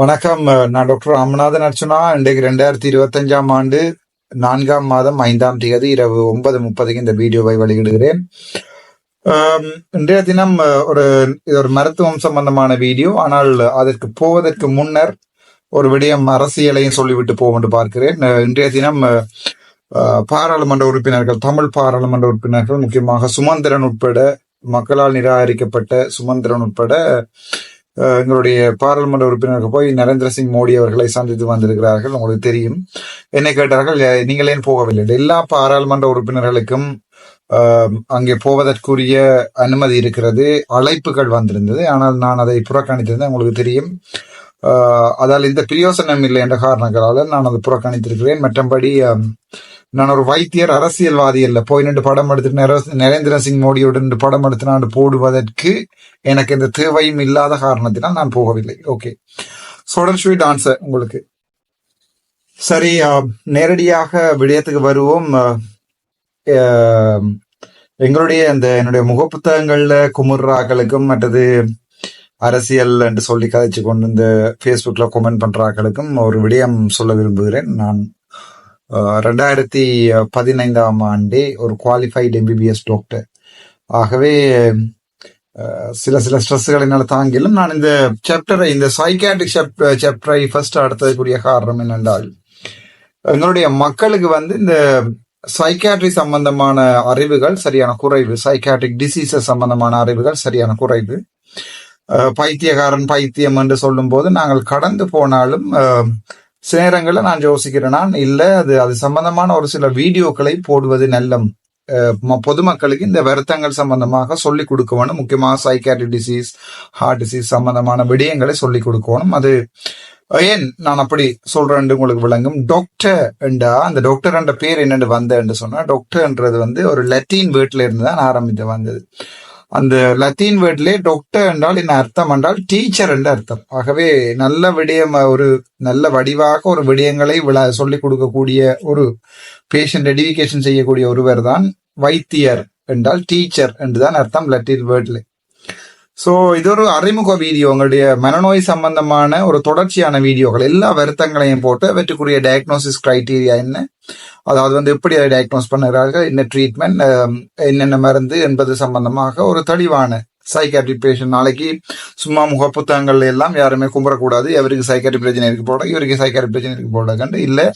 வணக்கம். நான் டாக்டர் ராமநாதன் அர்ச்சனா. இன்றைக்கு ரெண்டாயிரத்தி இருபத்தஞ்சாம் ஆண்டு நான்காம் மாதம் ஐந்தாம் தேதி இரவு ஒன்பது முப்பதுக்கு இந்த வீடியோவை வெளியிடுகிறேன். இன்றைய தினம் ஒரு இது ஒரு மருத்துவம் சம்பந்தமான வீடியோ. ஆனால் அதற்கு போவதற்கு முன்னர் ஒரு விடயம் அரசியலையும் சொல்லிவிட்டு போவோம் பார்க்கிறேன். இன்றைய தினம் பாராளுமன்ற உறுப்பினர்கள் தமிழ் பாராளுமன்ற உறுப்பினர்கள் முக்கியமாக சுமந்திரன் உட்பட மக்களால் நிராகரிக்கப்பட்ட சுமந்திரன் உட்பட எங்களுடைய பாராளுமன்ற உறுப்பினருக்கு போய் நரேந்திர சிங் மோடி அவர்களை சந்தித்து வந்திருக்கிறார்கள். உங்களுக்கு தெரியும். என்னை கேட்டார்கள் நீங்கள் ஏன் போகவில்லை? எல்லா பாராளுமன்ற உறுப்பினர்களுக்கும் அங்கே போவதற்குரிய அனுமதி இருக்கிறது. அழைப்புகள் வந்திருந்தது. ஆனால் நான் அதை புறக்கணித்திருந்தேன். உங்களுக்கு தெரியும். அதால் இந்த பிரயோசனம் இல்லை என்ற காரணங்களால் நான் அதை புறக்கணித்திருக்கிறேன். மற்றபடி நான் ஒரு வைத்தியர் அரசியல்வாதி அல்ல. போய் நின்று படம் எடுத்துட்டு நரேந்திர சிங் மோடியோடு நின்று படம் எடுத்து நான் போடுவதற்கு எனக்கு இந்த தேவையும் இல்லாத காரணத்தினால் நான் போகவில்லை. ஓகே. சொடர் ஸ்வீட் ஆன்சர் உங்களுக்கு. சரி நேரடியாக விடயத்துக்கு வருவோம். எங்களுடைய அந்த என்னுடைய முகப்புத்தகங்கள்ல குமுர்றாக்களுக்கும் மற்றது அரசியல் என்று சொல்லி கதைச்சு கொண்டு இந்த ஃபேஸ்புக்கில் கமெண்ட் பண்ணுறாக்களுக்கும் ஒரு விடயம் சொல்ல விரும்புகிறேன். நான் ரெண்டாயிரத்தி பதினைந்தாம் ஆண்டே ஒரு குவாலிஃபைடு எம்பிபிஎஸ் டாக்டர் ஆகவே சில சில ஸ்ட்ரெஸ்களை தாங்கிலும் நான் இந்த சாப்டரை இந்த சைக்காட்ரிக் சாப்டரை ஃபர்ஸ்ட் அடுத்ததுக்குரிய காரணம் என்னென்றால் எங்களுடைய மக்களுக்கு வந்து இந்த சைக்காட்ரி சம்பந்தமான அறிவுகள் சரியான குறைவு சைக்காட்ரிக் டிசீசஸ் சம்பந்தமான அறிவுகள் சரியான குறைவு. பைத்தியக்காரன் பைத்தியம் என்று சொல்லும் போது நாங்கள் கடந்து போனாலும் சில நேரங்களில் நான் யோசிக்கிறேன் நான் இல்லை அது அது சம்பந்தமான ஒரு சில வீடியோக்களை போடுவது நல்லம். ம- பொதுமக்களுக்கு இந்த வருத்தங்கள் சம்பந்தமாக சொல்லிக் கொடுக்கணும். முக்கியமாக சைக்காட்ரிக் டிசீஸ் ஹார்ட் டிசீஸ் சம்பந்தமான விடயங்களை சொல்லிக் கொடுக்கணும். அது ஏன் நான் அப்படி சொல்றேன் உங்களுக்கு விளங்கும். டாக்டர் என்றா அந்த டாக்டர் என்ற பேர் என்னென்று வந்தேன்னு சொன்னா டாக்டர்ன்றது வந்து ஒரு லத்தீன் வேர்ட்ல இருந்து தான் ஆரம்பித்து வந்தது. அந்த லத்தீன் வேர்ட்லே டாக்டர் என்றால் என்ன அர்த்தம் என்றால் டீச்சர் என்று அர்த்தம். ஆகவே நல்ல விடயம் ஒரு நல்ல வடிவாக ஒரு விடயங்களை விழா சொல்லிக் கொடுக்கக்கூடிய ஒரு பேஷண்ட் எடுகேஷன் செய்யக்கூடிய ஒருவர் தான் வைத்தியர் என்றால் டீச்சர் என்றுதான் அர்த்தம் லத்தீன் வேர்ட்ல ஸோ இது ஒரு அறிமுக வீடியோ உங்களுடைய மனநோய் சம்பந்தமான ஒரு தொடர்ச்சியான வீடியோக்கள் எல்லா வருத்தங்களையும் போட்டு அவற்றுக்குரிய டயக்னோசிஸ் கிரைட்டீரியா என்ன? அதாவது வந்து எப்படி அதை டயக்னோஸ் பண்ணுறாங்க என்ன ட்ரீட்மெண்ட் என்னென்ன மருந்து என்பது சம்பந்தமாக ஒரு தெளிவான சைக்காட்ரிக் பேஷண்ட் நாளைக்கு சும்மா முக புத்தகங்கள் எல்லாம் யாருமே கும்பிடக்கூடாது எவருக்கு சைக்காட்ரிக் பிரச்சனை இருக்கு போட இவருக்கு சைக்காட்ரி பிரச்சனை இருக்கு போட கண்டு இல்லை.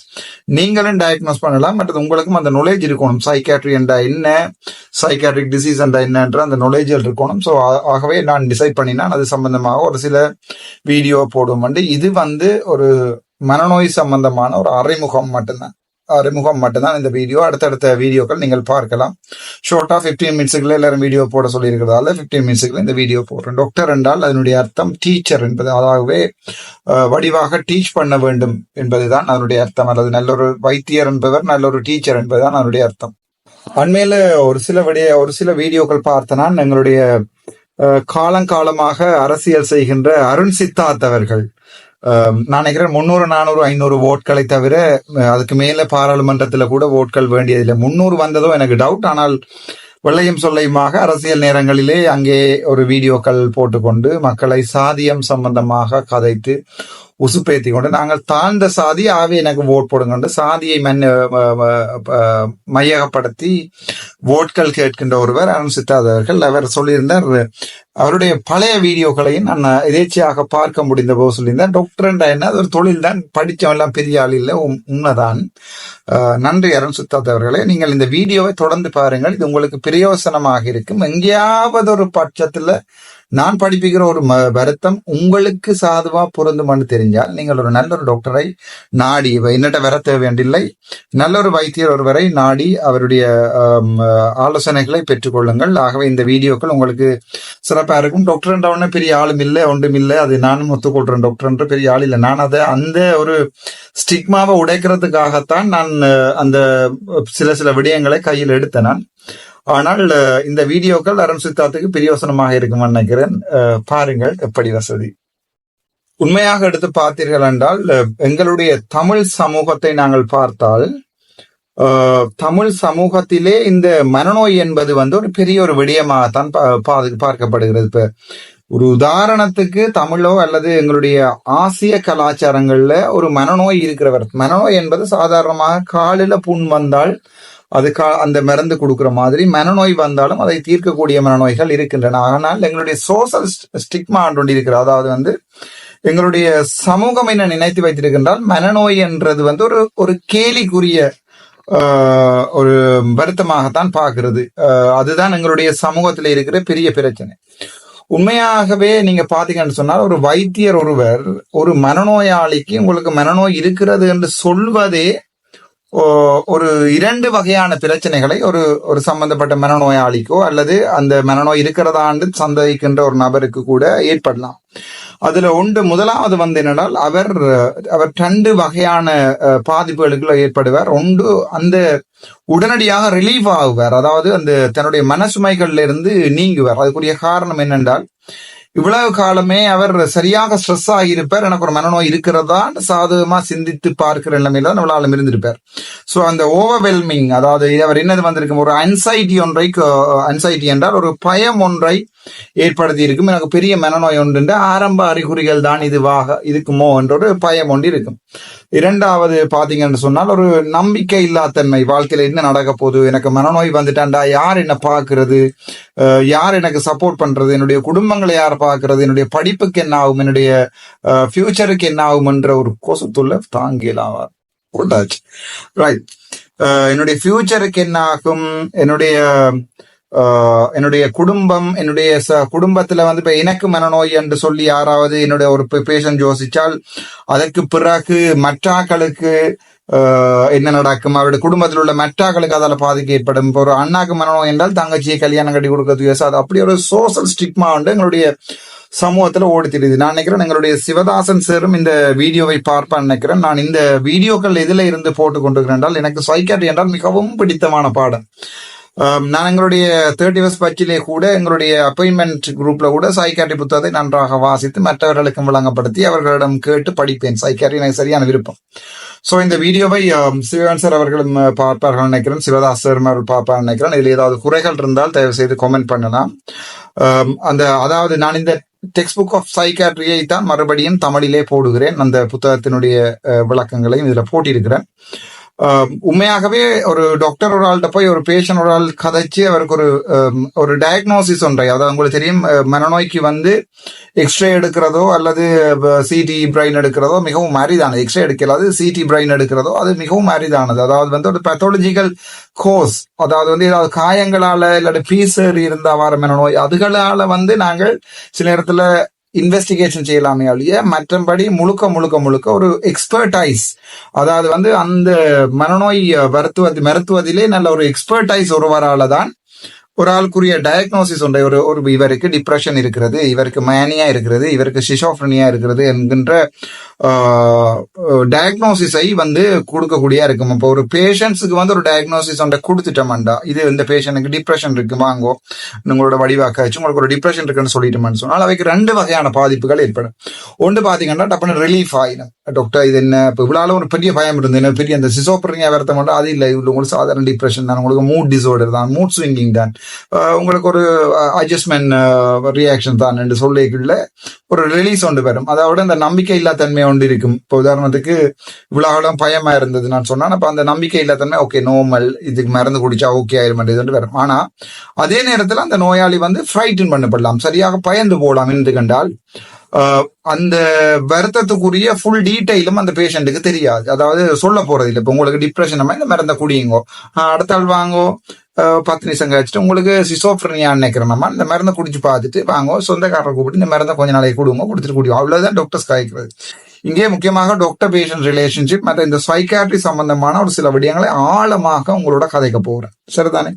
நீங்களும் டயக்னோஸ் பண்ணலாம். மற்றது உங்களுக்கும் அந்த நாலேஜ் இருக்கணும். சைக்காட்ரி என்றா என்ன சைக்காட்ரிக் டிசீஸ் என்றா என்னன்ற அந்த நாலேஜ் இருக்கணும். ஸோ ஆகவே நான் டிசைட் பண்ணினான் அது சம்பந்தமாக ஒரு சில வீடியோ போடும். இது வந்து ஒரு மனநோய் சம்பந்தமான ஒரு அறிமுகம் மட்டும்தான். அறிமுகம் மட்டும்தான். இந்த வீடியோ அடுத்தடுத்த வீடியோக்கள் நீங்கள் பார்க்கலாம். ஷார்ட்டா 15 மினிட்ஸுக்குள்ள எல்லாரும் வீடியோ போட சொல்லியிருக்கிறதால ஃபிஃப்டீன் மினிட்ஸுக்குள்ள இந்த வீடியோ போடுறேன் டாக்டர் என்றால் அதனுடைய அர்த்தம் டீச்சர் என்பது அதாகவே வடிவாக டீச் பண்ண வேண்டும் என்பதுதான் அதனுடைய அர்த்தம். அல்லது நல்ல ஒரு வைத்தியர் என்பவர் நல்ல ஒரு டீச்சர் என்பதுதான் அதனுடைய அர்த்தம். அண்மையில ஒரு சில விடைய ஒரு சில வீடியோக்கள் பார்த்தனால் எங்களுடைய காலங்காலமாக அரசியல் செய்கின்ற அருண் சித்தார்த் அவர்கள். நான் நினைக்கிறேன் முந்நூறு நானூறு ஐநூறு ஓட்களை தவிர அதுக்கு மேல பாராளுமன்றத்தில் கூட ஓட்கள் வேண்டியதில்லை. முந்நூறு வந்ததோ எனக்கு டவுட் ஆனால் வெள்ளையும் சொல்லையுமாக அரசியல் நேரங்களிலே அங்கே ஒரு வீடியோக்கள் போட்டுக்கொண்டு மக்களை சாதியம் சம்பந்தமாக கதைத்து உசுப்பேத்தி கொண்டு நாங்கள் தாழ்ந்த சாதி ஆவே எனக்கு ஓட் போடுங்க சாதியை மன்ன மையகப்படுத்தி ஓட்கள் கேட்கின்ற ஒருவர் அனுசித்தாத அவர்கள் அவர் சொல்லியிருந்தார் அவருடைய பழைய வீடியோக்களையும் நான் எதேச்சியாக பார்க்க முடிந்த போது சொல்லியிருந்தேன் டாக்டர் என்ன அது ஒரு தொழில் தான் படித்தவன் எல்லாம் பெரிய ஆள் இல்லை உண்மைதான். நன்றி அருண் சுத்தாத் அவர்களே நீங்கள் இந்த வீடியோவை தொடர்ந்து பாருங்கள் இது உங்களுக்கு பிரயோசனமாக இருக்கும். எங்கேயாவது ஒரு பட்சத்தில் நான் படிப்பிக்கிற ஒரு ம- வருத்தம் உங்களுக்கு சாதுவா பொருந்துமான்னு தெரிஞ்சால் நீங்கள் ஒரு நல்ல ஒரு டாக்டரை நாடி என்னட்ட வர தேவையில்லை நல்ல ஒரு வைத்தியர் ஒருவரை நாடி அவருடைய ஆலோசனைகளை பெற்றுக்கொள்ளுங்கள். ஆகவே இந்த வீடியோக்கள் உங்களுக்கு சிறப்பா இருக்கும். டாக்டர் என்ற பெரிய ஆளும் இல்லை ஒன்றும் இல்லை. அது நானும் ஒத்துக்கொள்றேன். டாக்டர் என்ற பெரிய ஆள் இல்லை. நான் அதை அந்த ஒரு ஸ்டிக்மாவை உடைக்கிறதுக்காகத்தான் நான் அந்த சில சில விடயங்களை கையில் எடுத்தேன் நான். ஆனால் இந்த வீடியோக்கள் அருண் சித்தார்த்துக்கு பிரியோசனமாக இருக்கும் நினைக்கிறேன். பாருங்கள் எப்படி வசதி. உண்மையாக எடுத்து பார்த்தீர்கள் என்றால் எங்களுடைய தமிழ் சமூகத்தை நாங்கள் பார்த்தால் தமிழ் சமூகத்திலே இந்த மனநோய் என்பது வந்து ஒரு பெரிய ஒரு விடயமாகத்தான் பா- பார்க்கப்படுகிறது. இப்ப ஒரு உதாரணத்துக்கு தமிழோ அல்லது எங்களுடைய ஆசிய கலாச்சாரங்கள்ல ஒரு மனநோய் இருக்கிறவர். மனநோய் என்பது சாதாரணமாக காலில புண் வந்தால் அதுக்கா அந்த மருந்து கொடுக்குற மாதிரி மனநோய் வந்தாலும் அதை தீர்க்கக்கூடிய மனநோய்கள் இருக்கின்றன. ஆனால் எங்களுடைய சோசல் ஸ்டிக்மா ஒன்று இருக்கிறது. அதாவது வந்து எங்களுடைய சமூகம் என்ன நினைத்து வைத்திருக்கின்றால் மனநோய் என்றது வந்து ஒரு ஒரு கேலிக்குரிய ஒரு வருத்தமாகத்தான் பார்க்கிறது. அதுதான் எங்களுடைய சமூகத்தில் இருக்கிற பெரிய பிரச்சனை. உண்மையாகவே நீங்க பாத்தீங்கன்னு சொன்னால் ஒரு வைத்தியர் ஒருவர் ஒரு மனநோயாளிக்கு உங்களுக்கு மனநோய் இருக்கிறது என்று சொல்வதே ஒரு இரண்டு வகையான பிரச்சனைகளை ஒரு ஒரு சம்பந்தப்பட்ட மனநோயாளிக்கோ அல்லது அந்த மனநோய் இருக்கிறதாண்டு சந்தேகிக்கின்ற ஒரு நபருக்கு கூட ஏற்படலாம். அதுல ஒன்று முதலாவது வந்து என்னென்னால் அவர் அவர் ரெண்டு வகையான அஹ், பாதிப்புகளுக்குள்ள ஏற்படுவார். ஒன்று அந்த உடனடியாக ரிலீவ் ஆகுவார். அதாவது அந்த தன்னுடைய மனசுமைகள்ல இருந்து நீங்குவார். அதுக்குரிய காரணம் என்னென்றால் இவ்வளவு காலமே அவர் சரியாக ஸ்ட்ரெஸ் ஆகியிருப்பார் எனக்கு ஒரு மனநோய் இருக்கிறதா சாதகமா சிந்தித்து பார்க்கிற நிலைமையில தான் நம்மளாலும் இருந்திருப்பார். ஸோ அந்த ஓவர்வெல்மிங் அதாவது அவர் என்னது வந்திருக்கும்? ஒரு அன்சைட்டி ஒன்றை அன்சைட்டி என்றால் ஒரு பயம் ஒன்றை ஏற்படுத்தி இருக்கும். எனக்கு பெரிய மனநோய் ஒன்று ஆரம்ப அறிகுறிகள் தான் இதுவாக இருக்குமோ என்ற ஒரு பயம் ஒன்று இருக்கும். இரண்டாவது பாத்தீங்கன்னு சொன்னால் ஒரு நம்பிக்கை இல்லாதன்மை வாழ்க்கையில என்ன நடக்க போகுது? எனக்கு மனநோய் வந்துட்டாண்டா? யார் என்ன பார்க்கறது? யார் எனக்கு சப்போர்ட் பண்றது? என்னுடைய குடும்பங்களை யார் பார்க்கறது என்னுடைய படிப்புக்கு என்ன ஆகும் என்னுடைய ஃபியூச்சருக்கு என்ன ஆகும்ன்ற ஒரு கொசுத்துள்ள தாங்கிலாம் போட்டாச்சு. ரைட் என்னுடைய ஃபியூச்சருக்கு என்ன ஆகும் என்னுடைய ஆஹ் என்னுடைய குடும்பம் என்னுடைய ச- குடும்பத்துல வந்து இப்ப எனக்கு மனநோய் என்று சொல்லி யாராவது என்னுடைய ஒரு பேஷன் யோசிச்சால் அதற்கு பிறகு மற்றாக்களுக்கு என்ன நடக்கும் அவருடைய குடும்பத்தில் உள்ள மற்றாக்களுக்கு அதால் பாதிக்க ஏற்படும் இப்போ ஒரு அண்ணாக்கு மரணம் என்றால் தங்கச்சியை கல்யாணம் கட்டி கொடுக்கறது யோசி அது அப்படி ஒரு சோசியல் ஸ்டிக்மா வந்து எங்களுடைய சமூகத்தில் ஓடி தெரியுது நான் நினைக்கிறேன் எங்களுடைய சிவதாசன் சாரும் இந்த வீடியோவை பார்ப்பான்னு நினைக்கிறேன் நான் இந்த வீடியோக்கள் எதில் இருந்து போட்டு கொண்டிருக்கிறேன் என்றால் எனக்கு சைக்காட்ரி என்றால் மிகவும் பிடித்தமான பாடம் நான் எங்களுடைய தேர்ட்டி வர்ஸ் பட்சிலே கூட எங்களுடைய அப்பாயின்மெண்ட் குரூப்ல கூட சைக்காட்ரி புத்தகத்தை நன்றாக வாசித்து மற்றவர்களுக்கும் விளங்கப்படுத்தி அவர்களிடம் கேட்டு படிப்பேன். சைக்காட்ரி எனக்கு சரியான விருப்பம். ஸோ இந்த வீடியோவை சிவகன் சார் அவர்களும் பார்ப்பார்கள் நினைக்கிறேன். சிவதாஸ் சார் அவர்கள் பார்ப்பார்கள் நினைக்கிறேன். இதில் ஏதாவது குறைகள் இருந்தால் தயவு செய்து கமெண்ட் பண்ணலாம் அந்த அதாவது நான் இந்த டெக்ஸ்ட் புக் ஆஃப் சைக்காட்ரியை தான் மறுபடியும் தமிழிலே போடுகிறேன். அந்த புத்தகத்தினுடைய விளக்கங்களையும் இதில் போட்டியிருக்கிறேன் உண்மையாகவே ஒரு டாக்டர் ஒரு ஆள்கிட்ட போய் ஒரு பேஷண்ட் ஒரு ஆள் கதைச்சு அவருக்கு ஒரு ஒரு டயக்னோசிஸ் ஒன்றை அதாவது உங்களுக்கு தெரியும் மனநோய்க்கு வந்து எக்ஸ்ரே எடுக்கிறதோ அல்லது சிடி பிரைன் எடுக்கிறதோ மிகவும் அரிதானது. எக்ஸ்ரே எடுக்கிறது சிடி பிரைன் எடுக்கிறதோ அது மிகவும் அரிதானது. அதாவது வந்து ஒரு பெத்தாலஜிக்கல் கோர்ஸ் அதாவது வந்து ஏதாவது காயங்களால இல்லாட்டி பீசர் இருந்தால் வர மனநோய் அதுகளால வந்து நாங்கள் சில நேரத்தில் இன்வெஸ்டிகேஷன் செய்யலாமே ஒழிய மற்றபடி முழுக்க முழுக்க முழுக்க ஒரு எக்ஸ்பர்டைஸ் அதாவது வந்து அந்த மனநோய் மருத்துவ மருத்துவத்திலே நல்ல ஒரு எக்ஸ்பர்டைஸ் ஒருவரால் தான் ஒரு ஆளுக்குரிய டயக்னோசிஸ் உண்டு. ஒரு ஒரு இவருக்கு டிப்ரெஷன் இருக்கிறது இவருக்கு மேனியா இருக்கிறது இவருக்கு சிஷோஃப்ரனியா இருக்கிறது என்கின்ற டயக்னோசிஸை வந்து கொடுக்கக்கூடியா இருக்கும். இப்போ ஒரு பேஷண்ட்ஸுக்கு வந்து ஒரு டயக்னோசிஸ் ஒன்றை கொடுத்துட்டோம்டா இது இந்த பேஷண்ட்டுக்கு டிப்ரெஷன் இருக்குமாங்கோ உங்களோட வடிவாக்காச்சு உங்களுக்கு ஒரு டிப்ரெஷன் இருக்குன்னு சொல்லிட்டோம்னு சொன்னால் அவைக்கு ரெண்டு வகையான பாதிப்புகள் ஏற்படும். ஒன்று பார்த்தீங்கன்னா டப்புனு ரிலீஃப் ஆயிடும். டாக்டர் இது என்ன? இப்போ இவ்வளோ ஒரு பெரிய பயம் இருந்தது. என்ன பெரிய அந்த சிசோப்ரனியா வருத்தம் மட்டும் அது இல்லை. இவ்வளோ உங்களுக்கு சாதாரண டிப்ரெஷன் தான். உங்களுக்கு மூட் டிசார்டர் தான். மூட் ஸ்விங்கிங் தான். உங்களுக்கு ஒரு அட்ஜஸ்ட்மெண்ட் ரியாக்ஷன் தான் என்று சொல்லிக்குள்ள ஒரு ரிலீஸ் ஒன்று வரும். அதோட இந்த நம்பிக்கை இல்லா தன்மை ஒன்று இருக்கும். இப்போ உதாரணத்துக்கு இவ்வளவு பயமா இருந்தது நான் சொன்னேன். அப்போ அந்த நம்பிக்கை இல்லா தன்மை ஓகே நோமல் இதுக்கு மருந்து குடிச்சா ஓகே ஆயிரும் இது வரும். ஆனால் அதே நேரத்தில் அந்த நோயாளி வந்து ஃப்ரைட்டன் பண்ணப்படலாம். சரியாக பயந்து போகலாம் என்று கண்டால் ஆஹ் அந்த வருத்தத்துக்குரிய ஃபுல் டீட்டெயிலும் அந்த பேஷண்ட்டுக்கு தெரியாது. அதாவது சொல்ல போறது இல்லை இப்போ உங்களுக்கு டிப்ரெஷன் இந்த மருந்தை குடியுங்கோ. அடுத்தாள் அடுத்த ஆள் வாங்கோ. ஆஹ் பத்து நிமிஷம் கழிச்சிட்டு உங்களுக்கு சிசோப்ரனியா நினைக்கிறோம்மா இந்த மருந்தை குடிச்சு பார்த்துட்டு வாங்க சொந்தக்காரரை கூப்பிட்டு இந்த மருந்தை கொஞ்ச நாளைக்கு கொடுங்க கொடுத்துட்டு குடியும் அவ்வளவுதான் டாக்டர்ஸ் காய்க்கிறது. இங்கே முக்கியமாக டாக்டர் பேஷண்ட் ரிலேஷன்ஷிப் மற்ற இந்த சைக்காட்ரி சம்பந்தமான ஒரு சில விடயங்களை ஆழமாக உங்களோட கதைக்க போகிறேன் சரிதானே?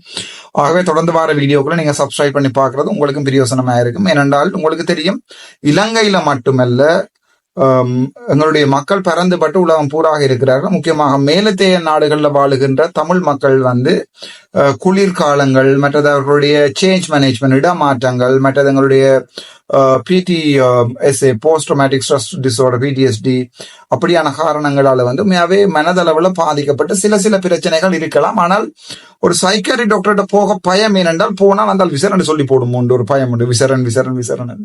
ஆகவே தொடர்ந்து வர வீடியோக்களை நீங்க சப்ஸ்கிரைப் பண்ணி பார்க்கறது உங்களுக்கும் பிரியோசனமா இருக்கும். ஏனென்றால் உங்களுக்கு தெரியும் இலங்கையில மட்டுமல்ல எங்களுடைய மக்கள் பறந்துபட்டு உலகம் பூராக இருக்கிறார்கள். முக்கியமாக மேலத்தேய நாடுகளில் வாழுகின்ற தமிழ் மக்கள் வந்து குளிர்காலங்கள் மற்றது அவர்களுடைய சேஞ்ச் மேனேஜ்மெண்ட் இடமாற்றங்கள் மற்றது எங்களுடைய பிடி S A post traumatic stress disorder PTSD அப்படியான காரணங்களால வந்து உண்மையாவே மனதளவுல பாதிக்கப்பட்டு சில சில பிரச்சனைகள் இருக்கலாம். ஆனால் ஒரு சைக்காரி டாக்டர்கிட்ட போக பயம் ஏனென்றால் போனால் அந்த விசரன் சொல்லி போடும் உண்டு ஒரு பயம் உண்டு. விசரன் விசரன் விசரன்.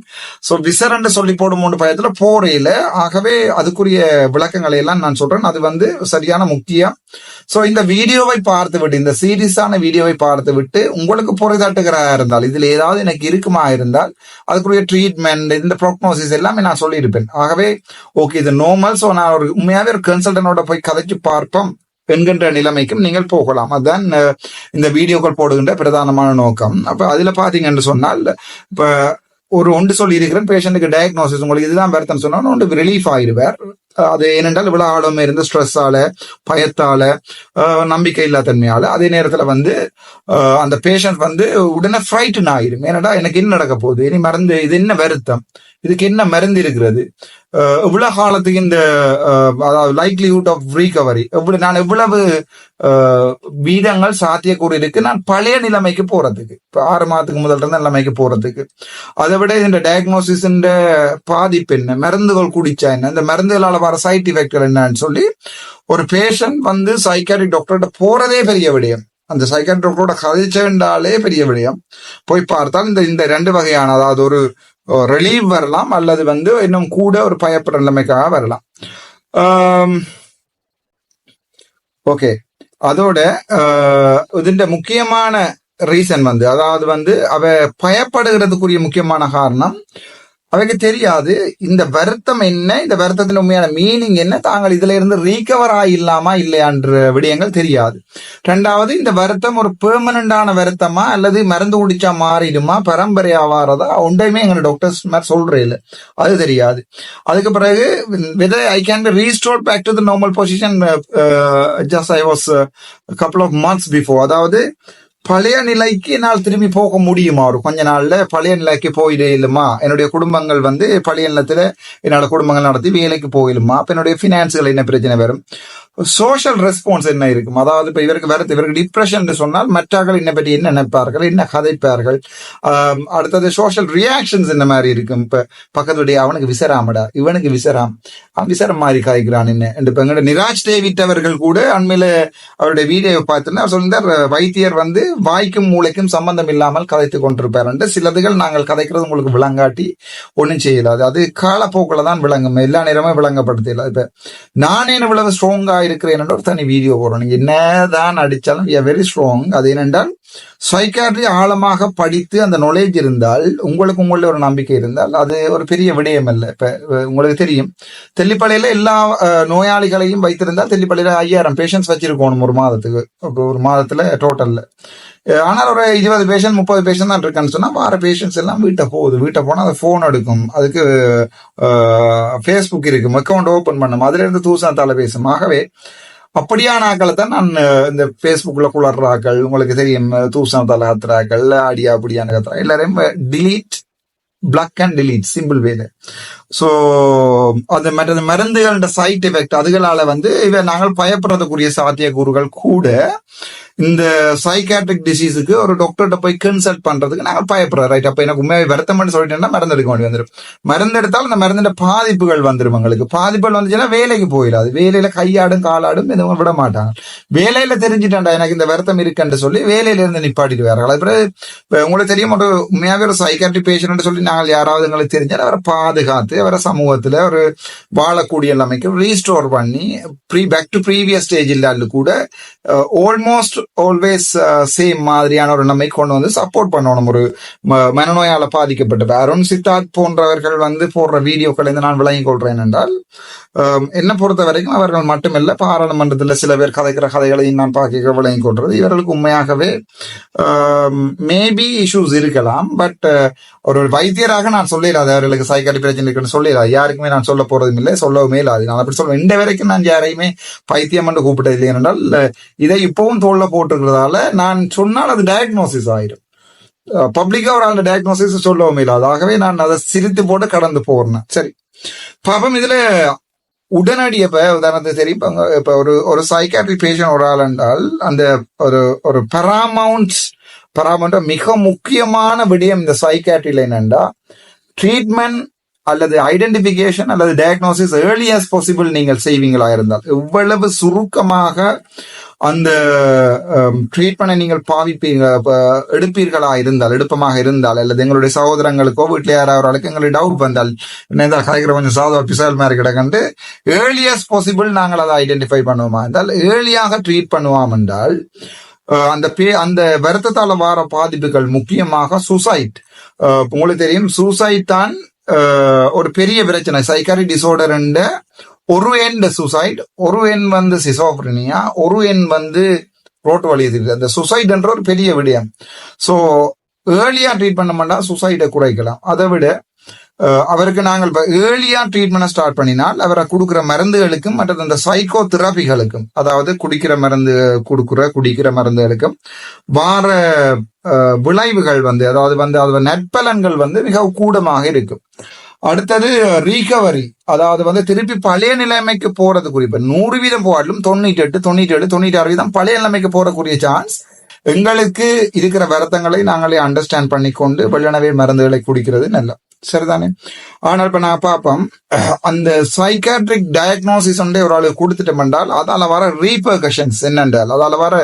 சோ விசரன் சொல்லி போடும் உண்டு பயத்துல போறையில ஆகவே அதுக்குரிய விளக்கங்களை எல்லாம் நான் சொல்றேன். அது வந்து சரியான முக்கியம் சோ இந்த வீடியோவை பார்த்து விட்டு இந்த சீரியஸான வீடியோவை பார்த்து விட்டு உங்களுக்கு புரிதாட்டுகிறதா இருந்தால் இதுல ஏதாவது எனக்கு இருக்குமா இருந்தால் அதுக்குரிய ட்ரீட்மெண்ட் இந்த ப்ரோக்னோசிஸ் எல்லாமே நான் சொல்லியிருப்பேன். ஆகவே ஓகே இது நார்மல் சோ நான் ஒரு உண்மையாவே ஒரு கன்சல்டனோட போய் கதைச்சு பார்ப்போம். என்கின்ற நிலைமைக்கும் நீங்கள் போகலாம். அதுதான் இந்த வீடியோக்கள் போடுகின்ற பிரதானமான நோக்கம். அப்ப அதுல பாத்தீங்கன்னு சொன்னால் இப்ப ஒரு ஒன்று சொல்லி இருக்கிறேன் பேஷண்ட்டுக்கு டயக்னோசிஸ் உங்களுக்கு இதுதான் வருத்தம் சொன்னா ஒன்று ரிலீஃப் ஆயிடுவார் அது ஏனென்றால் இவ்வளவு ஆழம் இருந்து ஸ்ட்ரெஸ்ஸால பயத்தால நம்பிக்கை இல்லா தன்மையால அதே நேரத்துல வந்து அந்த பேஷண்ட் வந்து உடனே ஃப்ரைட்டன் ஆயிடும். ஏனடா எனக்கு என்ன நடக்க போகுது? இனி மருந்து இது என்ன வருத்தம்? இதுக்கு என்ன மருந்து இருக்கிறது? இவ்வளவு காலத்துக்கு இந்த அதாவது லைக்லிஹுட் ஆஃப் ரீகவரி எவ்வளவு நான் எவ்வளவு வீதங்கள் சாத்தியக்கூறு இருக்கு நான் பழைய நிலைமைக்கு போறதுக்கு. இப்போ ஆறு மாதத்துக்கு முதல்ல இருந்த நிலைமைக்கு போறதுக்கு. அதை விட இந்த டயக்னோசிஸ் பாதிப்பு என்ன? மருந்துகள் குடிச்சா என்ன? இந்த மருந்துகளால வர சைட் இஃபெக்ட்கள் என்னன்னு சொல்லி ஒரு பேஷண்ட் வந்து சைக்காட்டிக் டாக்டர்கிட்ட போறதே பெரிய விடயம். அந்த சைக்காட்ரிக் டாக்டரோட கதைச்சென்றாலே பெரிய விடயம். போய் பார்த்தால் இந்த இந்த ரெண்டு வகையான அதாவது ஒரு ரிலீவ் வரலாம் அல்லது வந்து இன்னும் கூட ஒரு பயப்படுற நிலைமைக்காக வரலாம். ஓகே அதோட இதுண்ட முக்கியமான ரீசன் வந்து அதாவது வந்து அவ பயப்படுகிறதுக்குரிய முக்கியமான காரணம் அவைக்கு தெரியாது. இந்த வருத்தம் என்ன? இந்த வருத்தத்தின் உண்மையான மீனிங் என்ன? தாங்கள் இதுல இருந்து ரீகவர் ஆகிடலாமா இல்லையான்ற விடயங்கள் தெரியாது. ரெண்டாவது இந்த வருத்தம் ஒரு பெர்மனண்டான வருத்தமா அல்லது மருந்து குடிச்சா மாறிடுமா? பரம்பரையா வாரதா ஒன்றையுமே எங்க டாக்டர்ஸ் மாதிரி சொல்றே இல்லை அது தெரியாது. அதுக்கு பிறகு விதை I can be restore back to the normal position just I was couple of months before அதாவது பழைய நிலைக்கு என்னால் திரும்பி போக முடியுமா? ஒரு கொஞ்ச நாள்ல பழைய நிலைக்கு போயிடே இல்லைமா என்னுடைய குடும்பங்கள் வந்து பழைய நிலத்துல என்னோட குடும்பங்கள் நடத்தி வேலைக்கு போயிடுமா அப்ப என்னுடைய பினான்ஸுகள் என்ன பிரச்சனை வரும்? சோஷியல் ரெஸ்பான்ஸ் என்ன இருக்கும்? அதாவது இப்போ இவருக்கு வருது இவருக்கு டிப்ரெஷன் சொன்னால் மற்றவர்கள் என்ன பற்றி என்ன நினைப்பார்கள்? என்ன கதைப்பார்கள்? அடுத்தது சோஷியல் ரியாக்ஷன்ஸ் என்ன மாதிரி இருக்கும்? இப்போ பக்கத்துடைய அவனுக்கு விசராமடா இவனுக்கு விசராம் அவன் விசரம் மாதிரி காய்க்கிறான் என்ன? இப்போ இப்ப நிராஜ் டேவிட் அவர்கள் கூட அண்மையில் அவருடைய வீடியோ பார்த்துன்னா அவர் சொல்லியிருந்தார் வைத்தியர் வந்து வாய்க்கும் மூளைக்கும் சம்பந்தம் இல்லாமல் கதைத்து கொண்டிருப்பார் என்று சிலதுகள் நாங்கள் கதைக்கிறது உங்களுக்கு விளங்காட்டி ஒன்றும் செய்யலாது. அது காலப்போக்கில் தான் விளங்கும். எல்லா நேரமும் விளங்கப்படுத்தல இப்போ நானே இவ்வளவு ஸ்ட்ராங்காக இருக்கிறேன் ஒரு தனி வீடியோ போடுறோம். நீங்க என்னதான் அடித்தாலும் வெரி ஸ்ட்ராங் அது என்னென்றால் சைக்காட்ரி ஆழமாக படித்து அந்த நாலேஜ் இருந்தால் உங்களுக்கு உங்களுடைய ஒரு நம்பிக்கை இருந்தால் அது ஒரு பெரிய விடயம் அல்ல இப்போ உங்களுக்கு தெரியும். தெல்லிப்பளையில எல்லா நோயாளிகளையும் வைத்திருந்தால் தெல்லிப்பள்ளியில் ஐயாயிரம் பேஷண்ட்ஸ் வச்சிருக்கணும் ஒரு மாதத்துக்கு. ஒரு மாதத்தில் டோட்டலில் ஆனால் ஒரு இருபது பேஷண்ட் முப்பது பேஷண்ட் தான் இருக்கான்னு சொன்னால் வார பேஷண்ட்ஸ் எல்லாம் வீட்டை போகுது. வீட்டை போனால் அது ஃபோன் எடுக்கும். அதுக்கு ஃபேஸ்புக் இருக்கும். அக்கௌண்ட் ஓப்பன் பண்ணும். அதுலேருந்து தூசணத்தால் பேசும். ஆகவே அப்படியான ஆக்களை தான் நான் இந்த ஃபேஸ்புக்கில் குளர்றாக்கள் உங்களுக்கு தெரியும் தூசண கத்துறாக்கள் ஆடியா அப்படியான கத்துறா எல்லாரையும் delete block and delete simple வேலை ஸோ அந்த மற்ற மருந்துகளோட சைட் எஃபெக்ட் அதுகளால வந்து இவ நாங்கள் பயப்படுறதுக்குரிய சாத்தியக்கூறுகள் கூட இந்த சைக்காட்ரிக் டிசீஸுக்கு ஒரு டாக்டர்கிட்ட போய் கன்சல்ட் பண்றதுக்கு நாங்கள் பயப்படுறோம். ரைட் அப்போ எனக்கு உண்மையாக வருத்தம்னு சொல்லிட்டேன்னா மருந்து எடுக்க வேண்டி வந்துடும் மருந்து எடுத்தால் அந்த மருந்தின் பாதிப்புகள் வந்துடும் எங்களுக்கு. பாதிப்புகள் வந்துச்சுன்னா வேலைக்கு போயிடாது. வேலையில கையாடும் காலாடும் எதுவும் விட மாட்டாங்க. வேலையில தெரிஞ்சுட்டாண்டா எனக்கு இந்த வருத்தம் இருக்குன்னு சொல்லி வேலையில இருந்து நிப்பாட்டிட்டு வேறாங்க அது பிறகு உங்களுக்கு தெரியும் ஒரு உண்மையாகவே ஒரு சைக்காட்ரிக் பேஷண்ட் சொல்லி நாங்கள் யாராவது எங்களுக்கு தெரிஞ்சால் அவரை பாதுகாத்து வர சமூகத்துல ஒரு வாழக்கூடிய நிலைமைக்கு ரீஸ்டோர் பண்ணி pre back to previous stage இல்லாத கூட ஆல்மோஸ்ட் ஆல்வேஸ் சேம் மாதிரியான ஒரு நிலைமை கொண்டு வந்து சப்போர்ட் பண்ணணும். ஒரு மனநோயால் மனநோயால பாதிக்கப்பட்ட அருண் சித்தார்த் போன்றவர்கள் வந்து போடுற வீடியோக்களை நான் விளங்கிக் கொள்றேன் என்றால் என்ன என்னை பொறுத்த வரைக்கும் அவர்கள் மட்டுமல்ல பாராளுமன்றத்தில் சில பேர் கதைக்கிற கதைகளையும் நான் பார்க்க விளங்கிக் கொள்றது. இவர்களுக்கு உண்மையாகவே um, மேபி இஷ்யூஸ் இருக்கலாம் பட் uh, ஒரு வைத்தியராக நான் சொல்லிடாது அவர்களுக்கு சைக்காலி பிரச்சனை இருக்குன்னு சொல்லிடலாம் யாருக்குமே நான் சொல்ல போறதும் இல்லை சொல்லவும் இல்லாது நான் அப்படி சொல்லுவேன் இந்த வரைக்கும் நான் யாரையுமே பைத்தியம் என்று கூப்பிட்டது இல்லை என்றால் இதை இப்பவும் தோல்ல போட்டிருக்கிறதால நான் சொன்னால் அது டயக்னோசிஸ் ஆயிரும். பப்ளிக்கா ஒரு ஆள் டயக்னோசிஸ் சொல்லவும் இல்லாது ஆகவே நான் அதை சிரித்து போட்டு கடந்து போறேன். சரி. பாப்பம் இதுல உடனடி இப்ப உதாரணத்துக்கு சரி இப்ப ஒரு ஒரு சைக்காட்ரி பேஷண்ட் ஒரு ஆள் என்றால் அந்த ஒரு ஒரு பராமவுண்ட் பராமவுண்ட் மிக முக்கியமான விடயம் இந்த சைக்காட்ரில என்னண்டா ட்ரீட்மெண்ட் அல்லது ஐடென்டிபிகேஷன் அல்லது டயக்னோசிஸ் ஏர்லியஸ் பாசிபிள் நீங்கள் செய்வீங்களா இருந்தால் எவ்வளவு சுருக்கமாக அந்த um, ட்ரீட்மெண்ட்டை நீங்கள் பாவிப்பீங்க எடுப்பீர்களா இருந்தால் எடுப்பமாக இருந்தால் அல்லது எங்களுடைய சகோதரங்களுக்கோ வீட்டில் யாராவது எங்களுக்கு டவுட் வந்தால் என்ன கலைக்கிற கொஞ்சம் சாதா பிசால் மாதிரி கிடக்கண்டு ஏர்லியஸ்ட் பாசிபிள் நாங்கள் அதை ஐடென்டிஃபை பண்ணுவோமா என்றால் ஏர்லியாக ட்ரீட் பண்ணுவோம் என்றால் அந்த பே அந்த வருத்தத்தால் வர பாதிப்புகள் முக்கியமாக சூசைட் உங்களுக்கு தெரியும் சூசைட் தான் ஒரு பெரிய பிரச்சனை சைக்காரி டிசார்டர் ஒரு எண் சூசைட் ஒரு எண் வந்து சிசோப்ரினியா ஒரு எண் வந்து ரோட்டு வழி எதிர்ப்பு அந்த சுசைட்ன்ற ஒரு பெரிய விடயம் ஸோ ஏர்லியாக ட்ரீட் பண்ண சுசைடை குறைக்கலாம் அதை விட அவருக்கு நாங்கள் ஏர்லியா ட்ரீட்மெண்ட் ஸ்டார்ட் பண்ணினால் அவரை கொடுக்குற மருந்துகளுக்கும் மற்றது அந்த சைக்கோ தெரபிகளுக்கும் அதாவது குடிக்கிற மருந்து கொடுக்குற குடிக்கிற மருந்துகளுக்கும் வார விளைவுகள் வந்து அதாவது வந்து அது நற்பலன்கள் வந்து மிக கூடமாக இருக்கும். அடுத்தது ரீகவரி அதாவது வந்து திருப்பி பழைய நிலைமைக்கு போறது குறிப்பு. நூறு வீதம் போகாட்டிலும் தொண்ணூற்றி எட்டு தொண்ணூற்றி ஏழு தொண்ணூற்றி ஆறு வீதம் பழைய நிலைமைக்கு போறக்கூடிய சான்ஸ் எங்களுக்கு இருக்கிற வருத்தங்களை நாங்களே அண்டர்ஸ்டாண்ட் பண்ணிக்கொண்டு வெள்ளனவே மருந்துகளை குடிக்கிறது நல்ல சரிதானே? ஆனால் இப்ப நான் பார்ப்போம். அந்த சைக்காட்ரிக் டயக்னோசிஸ் ஒன்றே ஒரு ஆளுக்கு கொடுத்துட்டோம் என்றால் அதால வர ரீபர்கஷன்ஸ் என்னென்றால் அதால வர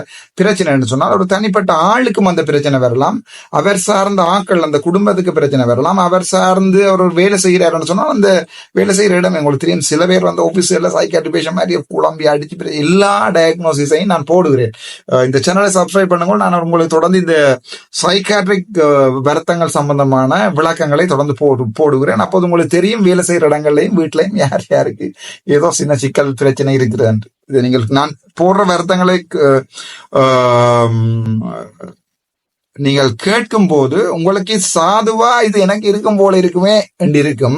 பிரச்சனை என்று சொன்னால் ஒரு தனிப்பட்ட ஆளுக்கும் அந்த பிரச்சனை வரலாம். அவர் சார்ந்த ஆட்கள் அந்த குடும்பத்துக்கு பிரச்சனை வரலாம். அவர் சார்ந்து அவர் வேலை செய்கிறாருன்னு சொன்னால் அந்த வேலை செய்யற இடம் எங்களுக்கு தெரியும். சில பேர் வந்து ஆபீஸ்ல சைக்காட்ரி பேஷன் மாதிரி குழம்பி அடிச்சு எல்லா டயக்னோசிஸையும் நான் போடுகிறேன். இந்த சேனலை சப்ஸ்கிரைப் பண்ணுங்க நான் உங்களுக்கு தொடர்ந்து இந்த சைக்காட்ரிக் வருத்தங்கள் சம்பந்தமான விளக்கங்களை தொடர்ந்து போடு போடுகிறேன். அப்போது உங்களுக்கு தெரியும் வேலை செய்கிற இடங்கள்லையும் வீட்டிலையும் யார் யாருக்கு ஏதோ சின்ன சிக்கல் பிரச்சனை இருக்கிறது என்று. இது நீங்கள் நான் போடுற வருத்தங்களை நீங்கள் கேட்கும் போது உங்களுக்கு சாதுவா இது எனக்கு இருக்கும் போல இருக்குமே என்று இருக்கும்.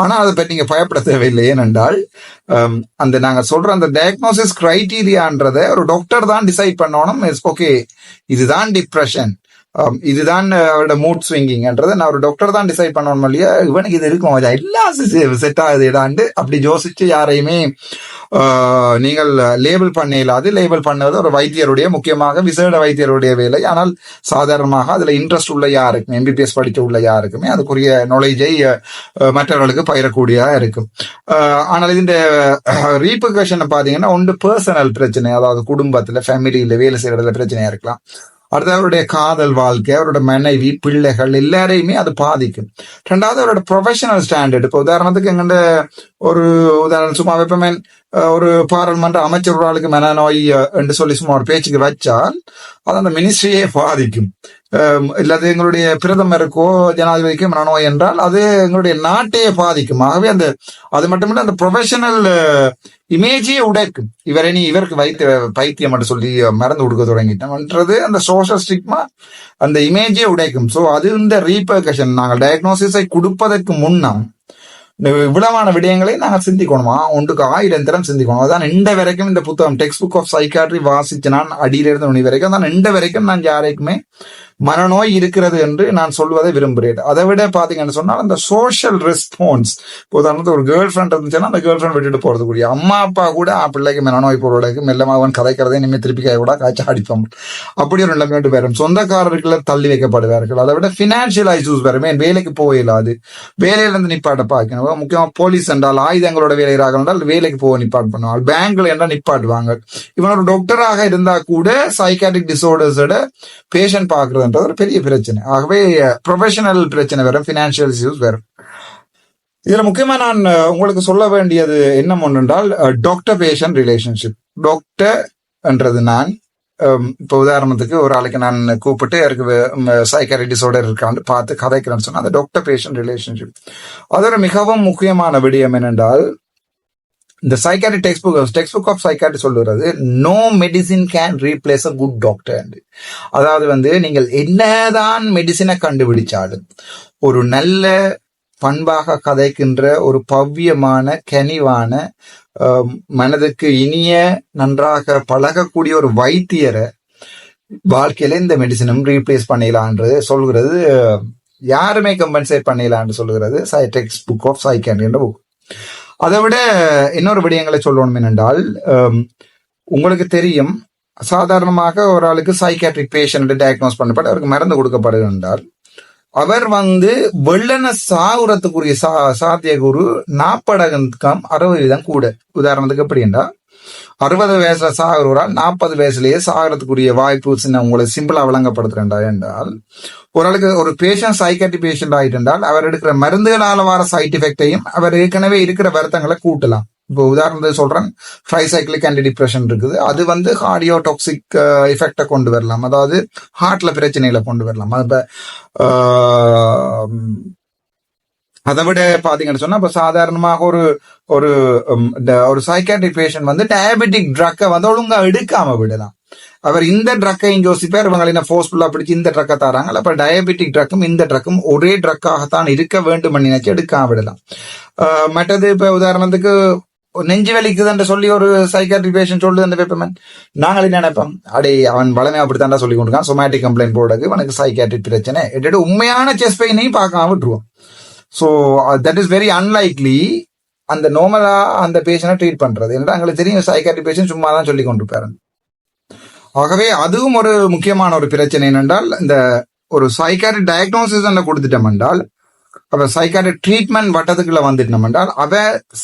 ஆனால் அதை பற்றி நீங்கள் பயப்பட தேவையில்லை. ஏனென்றால் அந்த நாங்கள் சொல்ற அந்த டயக்னோசிஸ் கிரைட்டீரியான்றத ஒரு டாக்டர் தான் டிசைட் பண்ணணும். ஓகே இதுதான் டிப்ரெஷன் இதுதான் அவரோட மூட் ஸ்விங்கிங்ன்றதை நான் ஒரு டாக்டர் தான் டிசைட் பண்ணணும் இல்லையா? இவனுக்கு இது இருக்கும்? அது எல்லாம் செட் ஆகுது இடாண்டு அப்படி யோசிச்சு யாரையுமே நீங்கள் லேபிள் பண்ண இல்லாது லேபிள் பண்ணுவது ஒரு வைத்தியருடைய முக்கியமாக விசேட வைத்தியருடைய வேலை. ஆனால் சாதாரணமாக அதில் இன்ட்ரெஸ்ட் உள்ள யாருக்கும் எம்பிபிஎஸ் படிக்க உள்ள யாருக்குமே அதுக்குரிய நாலேஜை மற்றவர்களுக்கு பயிரக்கூடியதாக இருக்கும். ஆனால் இந்த ரீபர்கஷன் பார்த்தீங்கன்னா ஒன்று பர்சனல் பிரச்சனை. அதாவது குடும்பத்தில் ஃபேமிலியில் வேலை செய்யறதுல பிரச்சனையாக இருக்கலாம். அடுத்து அவருடைய காதல் வாழ்க்கை அவரோட மனைவி பிள்ளைகள் எல்லாரையுமே அது பாதிக்கும். ரெண்டாவது அவரோட ப்ரொஃபஷனல் ஸ்டாண்டர்ட் இப்போ உதாரணத்துக்கு எங்கண்ட ஒரு உதாரணம் சும்மா வெப்பமே ஒரு பாராளுமன்ற அமைச்சர் ஒரு ஆளுக்கு மனநோய் என்று சொல்லி சும்மா ஒரு பேச்சுக்கு வச்சால் அது அந்த மினிஸ்ட்ரியே பாதிக்கும். அஹ், இல்லாது எங்களுடைய பிரதமருக்கோ ஜனாதிபதிக்கோ மனநோய் என்றால் அது எங்களுடைய நாட்டையே பாதிக்கும். ஆகவே அந்த அது மட்டுமில்ல அந்த ப்ரொஃபஷனல் இமேஜே உடைக்கும் இவரை நீ இவருக்கு வைத்த பைத்தியம் என்று சொல்லி மறந்து கொடுக்க தொடங்கிட்டோம்ன்றது அந்த சோஷியல் ஸ்டிக்மா அந்த இமேஜே உடைக்கும். ஸோ அது இந்த ரீபர்கஷன் நாங்கள் டயக்னோசிஸை கொடுப்பதற்கு முன்னம் இவ்வளவான விடயங்களை நாங்கள் சிந்திக்கணுமா. ஒன்றுக்கு ஆயிரம் தரம் சிந்திக்கணும். அதான் இந்த வரைக்கும் இந்த புத்தகம் டெக்ஸ்ட் புக் ஆஃப் சைக்காட்ரி வாசிச்சு நான் அடியிலிருந்து நுனி வரைக்கும். அதான் இந்த வரைக்கும் நான் யாரைக்குமே மனநோய் இருக்கிறது என்று நான் சொல்வதை விரும்புகிறேன். அதை விட பாத்தீங்கன்னு சொன்னால் அந்த சோஷியல் ரெஸ்பான்ஸ் உதாரணத்துக்கு ஒரு கேர்ள் ஃப்ரெண்ட் இருந்துச்சுன்னா அந்த கேர்ள் ஃப்ரெண்ட் விட்டுட்டு போறது கூடிய அம்மா அப்பா கூட ஆ, பிள்ளைக்கு மனநோய் பொருளுக்கு மெல்லமாக அவன் கதைக்கிறதே இனிமேல் திருப்பி கை கூட காய்ச்சி அடிப்போம் அப்படி ஒரு நிலைமை வரும் சொந்தக்காரர்களை தள்ளி வைக்கப்படுவார்கள். அதை விட பினான்சியல் ஐசூஸ் வரும் ஏன் வேலைக்கு போக வேலையிலிருந்து வேலையில இருந்து நிப்பாட்ட பார்க்கணும். முக்கியமாக போலீஸ் என்றால் ஆயுதங்களோட வேலையாக என்றால் வேலைக்கு போக நிப்பாட் பண்ணுவாங்க. பேங்க்ல என்றால் நிப்பாட்டுவாங்க. இவன் ஒரு டாக்டராக இருந்தா கூட சைக்காட்டிக் டிசார்டர்ஸோட பேஷண்ட் பார்க்கறது பாக்குறதுன்றது ஒரு பெரிய பிரச்சனை. ஆகவே ப்ரொஃபஷனல் பிரச்சனை வரும் ஃபினான்ஷியல் இஷ்யூஸ் வரும். இதில் முக்கியமாக நான் உங்களுக்கு சொல்ல வேண்டியது என்ன ஒன்றுன்றால் டாக்டர் பேஷண்ட் ரிலேஷன்ஷிப் டாக்டர் என்றது நான் இப்போ உதாரணத்துக்கு ஒரு ஆளுக்கு நான் கூப்பிட்டு யாருக்கு சைக்காரி டிசார்டர் இருக்கான்னு பார்த்து கதைக்கிறேன்னு சொன்னால் அந்த டாக்டர் பேஷண்ட் ரிலேஷன்ஷிப் அதோட மிகவும் முக்கியமான விடயம் என்னென்றால் இந்த psychiatry textbook textbook of psychiatry சொல்லுறது no medicine can replace a good doctor அதாவது வந்து நீங்கள் என்னதான் மெடிசினை கண்டுபிடிச்சாலும் ஒரு நல்ல பண்பாக கதைக்கின்ற ஒரு பவ்யமான கனிவான மனதுக்கு இனிய நன்றாக பழகக்கூடிய ஒரு வைத்தியரை வாழ்க்கையில இந்த மெடிசினும் ரீப்ளேஸ் பண்ணிடலான்றது சொல்கிறது யாருமே கம்பன்சேட் பண்ணிடலான்னு சை டெக்ஸ்ட் புக் ஆஃப் சைக்காட்ரின்ற புக் அதை விட இன்னொரு விடயங்களை சொல்லணும் என்னென்றால் உங்களுக்கு தெரியும் சாதாரணமாக ஒரு ஆளுக்கு சைக்காட்ரிக் பேஷண்ட் டயக்னோஸ் பண்ணப்பட்டு அவருக்கு மருந்து கொடுக்கப்படுது என்றால் அவர் வந்து வெள்ளன சாகுறதுக்குரிய சா சாத்தியக்கூறு நாற்படகம் அறுபது வீதம் கூட. உதாரணத்துக்கு எப்படின்னா அறுபது வயசுல சாகிறவரால் நாற்பது வயசுலயே சாகிறதுக்குரிய வாய்ப்பு சின்ன உங்களை சிம்பிளா விளங்கப்படுத்துறேன்டா என்றால் ஓரளவுக்கு ஒரு பேஷண்ட் சைக்காட்டி பேஷண்ட் ஆயிட்டு அவர் எடுக்கிற மருந்துகளால வர சைட் எஃபெக்டையும் அவர் ஏற்கனவே இருக்கிற வருத்தங்களை கூட்டலாம். இப்போ உதாரணத்துக்கு சொல்றேன் ட்ரைசைக்ளிக் ஆன்டி டிப்ரெஷன் இருக்குது. அது வந்து ஹார்டியோ டாக்ஸிக் எஃபெக்டை கொண்டு வரலாம். அதாவது ஹார்ட்ல பிரச்சனைகளை கொண்டு வரலாம். அது இப்போ அதை விட பாத்தீங்கன்னு சொன்னா இப்ப சாதாரணமாக ஒரு ஒரு இந்த ஒரு சைக்காட்ரிக் பேஷண்ட் வந்து டயபெட்டிக் ட்ரக்கை வந்து ஒழுங்கா எடுக்காம விடலாம். அவர் இந்த ட்ரக்கையும் யோசிப்பார் இவங்க என்ன ஃபோர்ஸ்ஃபுல்லா பிடிச்சு இந்த ட்ரக்கை தராங்க அப்ப டயபெட்டிக் ட்ரக்கும் இந்த ட்ரக்கும் ஒரே ட்ரக்காகத்தான் இருக்க வேண்டும் நினைச்சு எடுக்காம விடலாம். மற்றது இப்ப உதாரணத்துக்கு நெஞ்சு வலிக்குதுன்ற சொல்லி ஒரு சைக்காட்ரி பேஷண்ட் சொல்லுது அந்த பேப்பர்மேன் நாங்கள் நினைப்போம்? அடே அவன் பலமே அப்படித்தான்டா சொல்லி கொண்டிருக்கான். சொமேட்டிக் கம்ப்ளைண்ட் போடுறது உனக்கு சைக்காட்ரிக் பிரச்சனை. எட்டு உண்மையான செஸ் பெயினையும் பார்க்காம விட்டுருவோம். So that is very unlikely அந்த நோமலா அந்த பேஷனை ட்ரீட் பண்றது. ஏன்னா எங்களுக்கு தெரியும் சைக்காட்ரி பேஷன் சும்மா தான் சொல்லி கொண்டிருப்பாரு. ஆகவே அதுவும் ஒரு முக்கியமான ஒரு பிரச்சனை என்னென்றால் இந்த ஒரு சைக்காட்ரி டயக்னோசிஸ் கொடுத்துட்டோம் என்றால் அவ சைக்காட்ரி ட்ரீட்மெண்ட் வட்டத்துக்குள்ள வந்துட்டோம் என்றால் அவ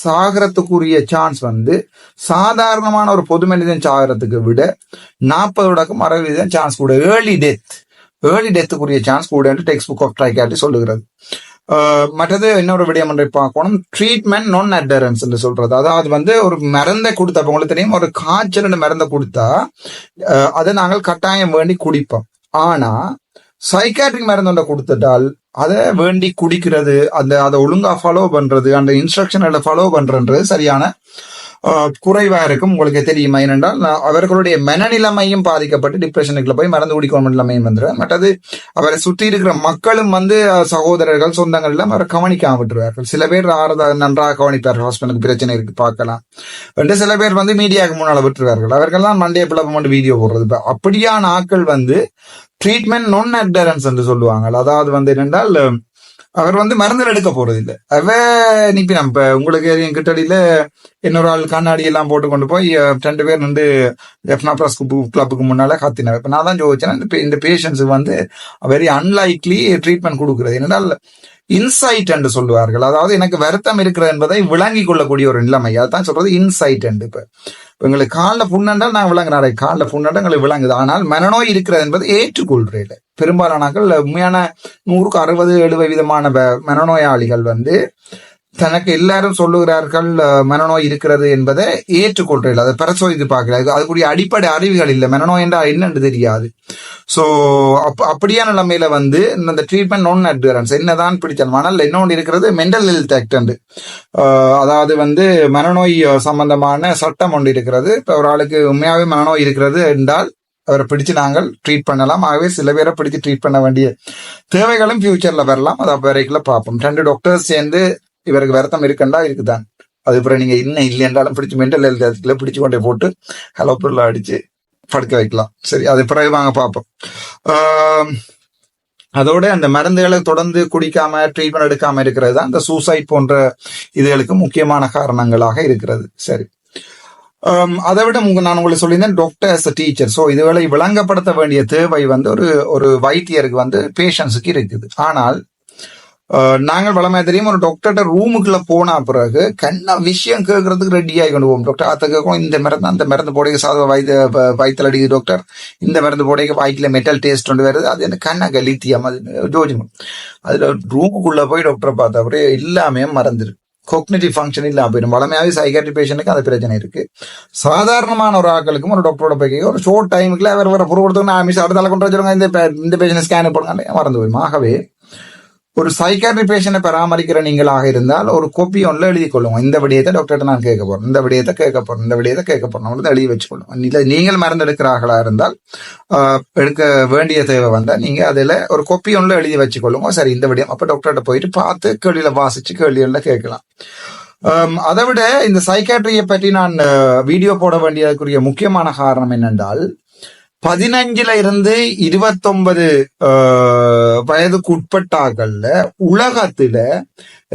சாகிறதுக்குரிய சான்ஸ் வந்து சாதாரணமான ஒரு பொது மனிதன் சாகிறதுக்கு விட நாற்பதோடக்கும் அறுபது வீதம் சான்ஸ் கூட ஏர்லி டெத் ஏர்லி டெத்துக்குரிய சான்ஸ் கூட டெக்ஸ்ட் புக் ஆஃப் ட்ரைக்காட்டி சொல்லுகிறது. மற்றது இன்னொரு விடயம் ஒன்றை பார்க்கணும். ட்ரீட்மெண்ட் நான் அட்டரன்ஸ் சொல்றது. அதாவது வந்து ஒரு மருந்தை கொடுத்தா இப்ப உங்களுக்கு தெரியும் ஒரு காய்ச்சல் மருந்தை கொடுத்தா அதை நாங்கள் கட்டாயம் வேண்டி குடிப்போம். ஆனா சைக்காட்ரிக் மருந்து ஒன்றை கொடுத்துட்டால் அதை வேண்டி குடிக்கிறது அந்த அதை ஒழுங்கா ஃபாலோ பண்றது அந்த இன்ஸ்ட்ரக்ஷன்களை ஃபாலோ பண்றது சரியான குறைவா இருக்கும். உங்களுக்கு தெரியுமா ஏனென்றால் நான் அவர்களுடைய மனநிலைமையும் பாதிக்கப்பட்டு டிப்ரெஷனுக்குள்ள போய் மறந்து குடிக்கும் நிலைமையும் வந்துடும் மற்றது அவரை சுற்றி இருக்கிற மக்களும் வந்து சகோதரர்கள் சொந்தங்கள் எல்லாம் அவரை கவனிக்காம விட்டுருவார்கள் சில பேர் ஆறுதா நன்றாக கவனிப்பார்கள். ஹஸ்பண்டுக்கு பிரச்சனை இருக்கு பார்க்கலாம். ரெண்டு சில பேர் வந்து மீடியாவுக்கு முன்னால விட்டுருவார்கள். அவர்கள்லாம் மண்டே பிளப்பம் மட்டும் வீடியோ போடுறது. அப்படியான ஆட்கள் வந்து ட்ரீட்மெண்ட் நான் adherence என்று சொல்லுவாங்க. அதாவது வந்து என்னென்றால் அவர் வந்து மருந்துகள் எடுக்க போறது இல்லை அவ நிப்பி நம்ம இப்ப உங்களுக்கு என் கிட்டடியில இன்னொரு ஆள் கண்ணாடி எல்லாம் போட்டு கொண்டு போய் ரெண்டு பேர் வந்து எஃப்னா பிளஸ் கிளப்புக்கு முன்னால காத்தினார் இப்ப நான் தான் யோசிச்சேன் இந்த பே- இந்த வந்து வெரி அன்லைக்லி ட்ரீட்மெண்ட் கொடுக்குறது. என்னென்னா இன்சைட் என்று சொல்லுவார்கள். அதாவது எனக்கு வருத்தம் இருக்கிறது என்பதை விளங்கி கொள்ளக்கூடிய ஒரு நிலைமை. அதுதான் சொல்றது இன்சைட் என்று இப்போ. எங்களுக்கு காலில் புண்ணென்றால் நான் விளங்குறேன். காலில் புண்ணண்டா எங்களுக்கு விளங்குது. ஆனால் மனநோய் இருக்கிறது என்பது ஏற்றுக்கொள்றேன். பெரும்பாலானாக்கள் உண்மையான நூறுக்கு அறுபது எழுபது விதமான வ- மனநோயாளிகள் வந்து தனக்கு எல்லாரும் சொல்லுகிறார்கள் மனநோய் இருக்கிறது என்பதை ஏற்றுக்கொள்றேன் அதை பரிசோதித்து பார்க்கிறார்கள் அதுக்குரிய அடிப்படை அறிவுகள் இல்லை. மனநோய் என்றால் என்னன்னு தெரியாது. ஸோ அப் அப்படியான நிலைமையில வந்து இந்த ட்ரீட்மெண்ட் நோன் அட்வரன்ஸ் என்னதான் பிடிச்சாலும் மணல் இன்னொன்று இருக்கிறது மென்டல் ஹெல்த் ஆக்ட் அதாவது வந்து மனநோய் சம்பந்தமான சட்டம் ஒன்று இருக்கிறது. இப்போ ஒரு ஆளுக்கு உண்மையாகவே மனநோய் இருக்கிறது என்றால் அவரை பிடிச்சு நாங்கள் ட்ரீட் பண்ணலாம். ஆகவே சில பேரை பிடிச்சு ட்ரீட் பண்ண வேண்டிய தேவைகளும் ஃபியூச்சர்ல வரலாம். அது வரைக்கும் பார்ப்போம். ரெண்டு டாக்டர்ஸ் சேர்ந்து இவருக்கு விரதம் இருக்கண்டா? இருக்குதான். அது அப்புறம் நீங்க இன்னும் இல்லை என்றாலும் மென்டல் ஹெல்த் பிடிச்சு கொண்டே போட்டு ஹலோ பொருள் அடிச்சு படுக்க வைக்கலாம். சரி அது பிறகு வாங்க பார்ப்போம். அதோட அந்த மருந்துகளை தொடர்ந்து குடிக்காம ட்ரீட்மெண்ட் எடுக்காம இருக்கிறது தான் அந்த சூசைட் போன்ற இதுகளுக்கு முக்கியமான காரணங்களாக இருக்கிறது. சரி. அதை விட உங்க நான் உங்களுக்கு சொல்லியிருந்தேன் doctor as a teacher so இதுவேளை விளங்கப்படுத்த வேண்டிய தேவை வந்து ஒரு ஒரு வைத்தியருக்கு வந்து பேஷன்ஸுக்கு இருக்குது. ஆனால் நாங்கள் வளமையா தெரியும் ஒரு டாக்டர்கிட்ட ரூமுக்குள்ள போன பிறகு கண்ணா விஷயம் கேட்கறதுக்கு ரெடி ஆகி கொண்டு போவோம். டாக்டர் அதை கேட்கும் இந்த மருந்து அந்த மருந்து போடைக்கு சாதம் வைத்த வயிற்றுல அடிக்குது டாக்டர் இந்த மருந்து போடைக்கு வாய்க்கில் மெட்டல் டேஸ்ட் ஒன்று வருது. அது என்ன கண்ணா கலித்தியம் அது ஜோஜனம் அதுல ரூமுக்குள்ள போய் டாக்டரை பார்த்தா அப்படியே எல்லாமே மறந்துரு. கொக்னேட்டிவ் ஃபங்க்ஷன் இல்லாமல் போயிடும். வளமையாகவே சைக்காட்ரி பேஷண்ட்டுக்கு அந்த பிரச்சனை இருக்கு. சாதாரணமான ஒரு ஆக்களுக்கும் ஒரு டாக்டரோட போய் ஒரு ஷோர்ட் டைமுக்குள்ள வேறு வர பொருள் கொடுத்தோம்னா மிஸ் அடுத்த கொண்டு வச்சிருங்க இந்த இந்த பேஷண்ட் ஸ்கேன் போடுங்க மறந்து போயிடும்? ஆகவே ஒரு சைக்காட்ரி பேஷண்டை பராமரிக்கிற நீங்களாக இருந்தால் ஒரு கோப்பி ஒன்றில் எழுதி கொள்ளுவோம் இந்த விடயத்தை டாக்டர்கிட்ட நான் கேட்க போகிறேன் இந்த விடயத்தை கேட்க போகிறேன் இந்த விடயத்தை கேட்க போகிறோம் வந்து எழுதி வச்சுக்கொள்ளும் இல்லை நீங்கள் மருந்து எடுக்கிறார்களா இருந்தால் எடுக்க வேண்டிய தேவை வந்தால் நீங்கள் அதில் ஒரு கோப்பி ஒன்றில் எழுதி வச்சுக்கொள்ளுங்க. சரி இந்த விடயம். அப்போ டாக்டர்கிட்ட போயிட்டு பார்த்து கேள்வியில் வாசிச்சு கேள்விகளில் கேட்கலாம். அதை விட இந்த சைக்காட்ரியை பற்றி நான் வீடியோ போட வேண்டியதுக்குரிய முக்கியமான காரணம் என்னென்றால் பதினஞ்சுல இருந்து இருபத்தொன்பது ஆஹ், வயதுக்கு உலகத்துல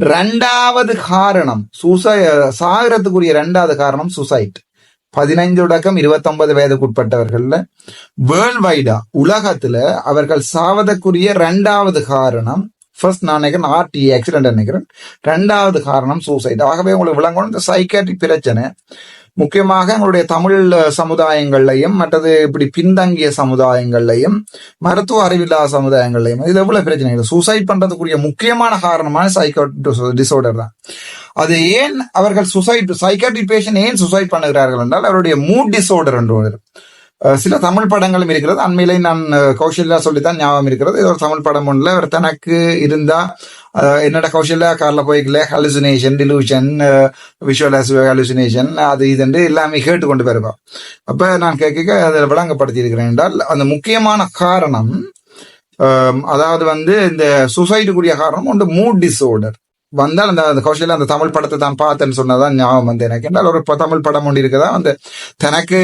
ரெண்டாவது காரணம் சூசை சாகிறதுக்குரிய ரெண்டாவது காரணம் சுசைட். பதினைந்து தொடக்கம் இருபத்தொன்பது வயதுக்குட்பட்டவர்கள்ல வேர்ல்ட் வைடா உலகத்துல அவர்கள் சாவதற்குரிய ரெண்டாவது காரணம் ஃபர்ஸ்ட் நான் நினைக்கிறேன் ஆர்டி ஆக்சிடென்ட் நினைக்கிறேன். ரெண்டாவது காரணம் சூசைட் ஆகவே உங்களுக்கு விளங்கணும் இந்த சைக்காட்ரிக் பிரச்சனை. முக்கியமாக எங்களுடைய தமிழ் சமுதாயங்கள்லையும் மற்றது இப்படி பின்தங்கிய சமுதாயங்கள்லையும் மருத்துவ அறிவில்லாத சமுதாயங்கள்லையும் இது எவ்வளவு பிரச்சனை? சூசைட் பண்றதுக்குரிய முக்கியமான காரணமான சைக்கோ டிசார்டர் தான். அது ஏன் அவர்கள் சுசைட் சைக்காட்ரிக் பேஷன் ஏன் சுசைட் பண்ணுகிறார்கள் என்றால் அவருடைய மூட் டிசோர்டர் என்று ஒன்று சில தமிழ் படங்களும் இருக்கிறது. அண்மையிலே நான் கௌசல்யா சொல்லித்தான் ஞாபகம் இருக்கிறது. இது ஒரு தமிழ் படம் ஒன்றுல அவர் தனக்கு இருந்தா என்னோட கௌசல்யா கார்ல போய்க்கல. ஹலுசினேஷன் டிலூஷன் விஷுவலைஸ் ஹலுசினேஷன் அது இதுண்டு எல்லாமே கேட்டு கொண்டு போயிருக்கோம் அப்ப நான் கேட்க அதை விளங்கப்படுத்தி இருக்கிறேன் என்றால் அந்த முக்கியமான காரணம் அதாவது வந்து இந்த சுசைடுக்குரிய காரணம் ஒன்று மூட் டிசோர்டர் வந்தால் அந்த அந்த கௌஷல்யா அந்த தமிழ் படத்தை தான் பார்த்தேன்னு சொன்னதான் ஞாபகம் வந்து எனக்கு. என்றால் ஒரு தமிழ் படம் ஒன்று இருக்குதா? அந்த தனக்கு